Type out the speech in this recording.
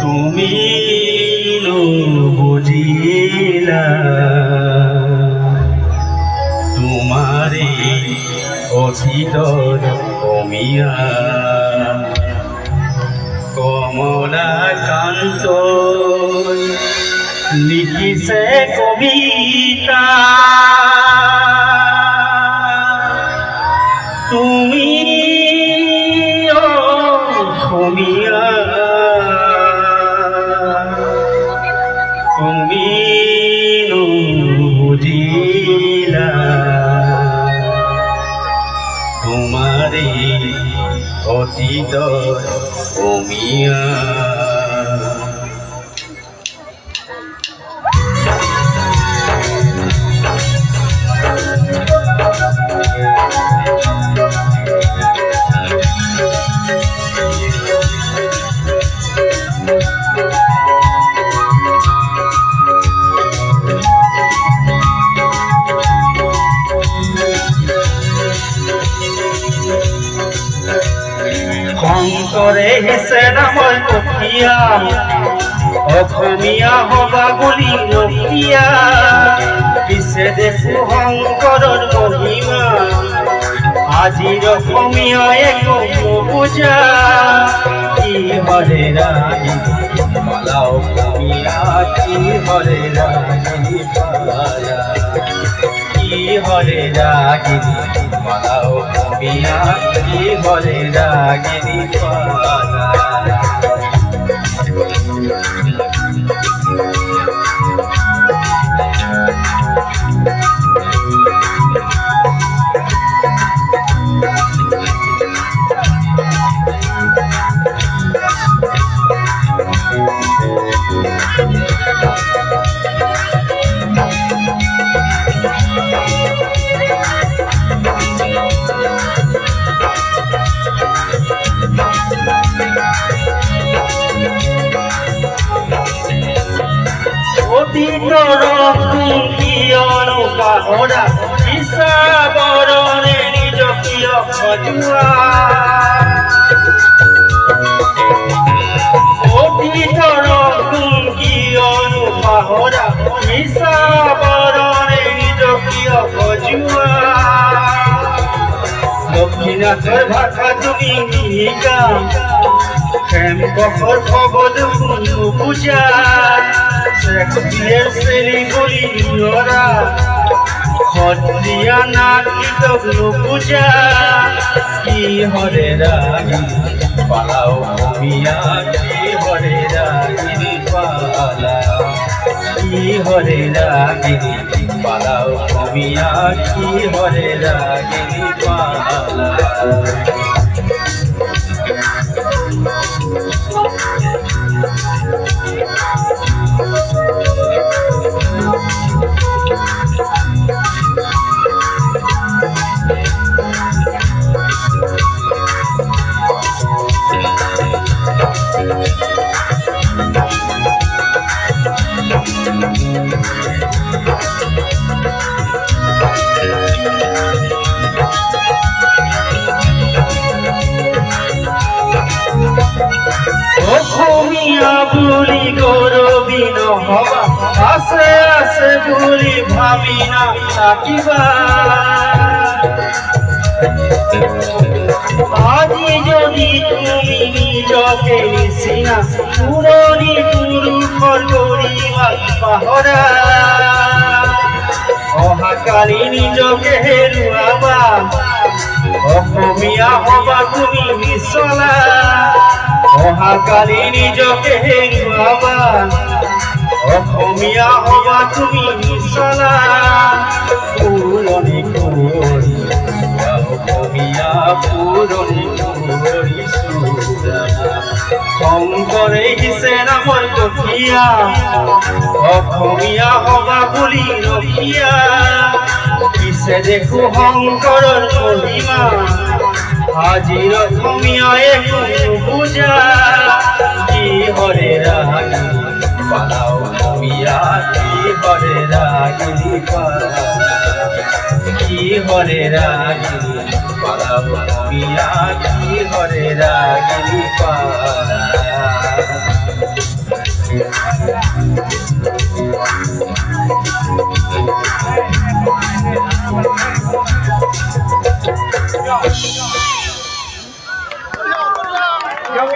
তুমি বুঝিলা তোমারে অসিতর কমিয়া কমলা কান্ত লিখিছে কবিতা। বুঝিলা তোমারই অতীত কমিয়া শংকৰে হেছে নামৰ কঠীয়া অসমীয়া হবা বুলি ৰখীয়া পিছে দেখো শংকৰৰ মহিমা? আজিৰ অসমীয়াই একো নুবুজা। কি হৰে ৰাগী মালা অসমীয়া কি হৰে ৰাগী পালা রাগিনী মালাও কবিয়া কি বলে রাগিনী পালা। অতীতর কিয়নো পাহৰা হিচাবৰণে নিজ কিয় সজোৱা অতীতৰ কিয়নো পাহৰা হিচাবৰণে নিজ কিয় সজোৱা দক্ষিণাথৰ ভাষা তুমি নিশিকা প্রেম কখর খবর পূজা শেক্সপিয়ার শ্রেণি বলি ওরা খতিয়া নাটক পূজা কি হরে রাগি পালাও কমিয়া কি হরে রাগিনী পালা কি হরে রাগিনী পালাও কমিয়া কি হরে রাগিনী পালা অসমীয়া বুলি গৌৰৱী নহবা আছে আছে বুলি ভাবি নাথাকিবা আজি যদি তুমি নিজকে নিচিনা পুৰণি পুৰুষৰ কৰিবা পাহৰা অহাকালি নিজকে হেৰুৱাবা অসমীয়া হবা তুমি মিছলা অহাকালি নিজকে হেৰুৱাবা অসমীয়া হবা তুমি মিছলা পুৰণি কুঁৱৰী অসমীয়া পুৰণি কুঁৱৰী শংকৰে দিছে নামৰ কঠীয়া অসমীয়া পিছে দেখো শংকৰৰ মহিমা আজিৰ অসমীয়াই পূজা। কি হৰে ৰাগী পালাও অসমীয়া কি হৰে পালা কি হরে রাগিনী পাড়া মিয়া কি ঘরে রাগি পাড়া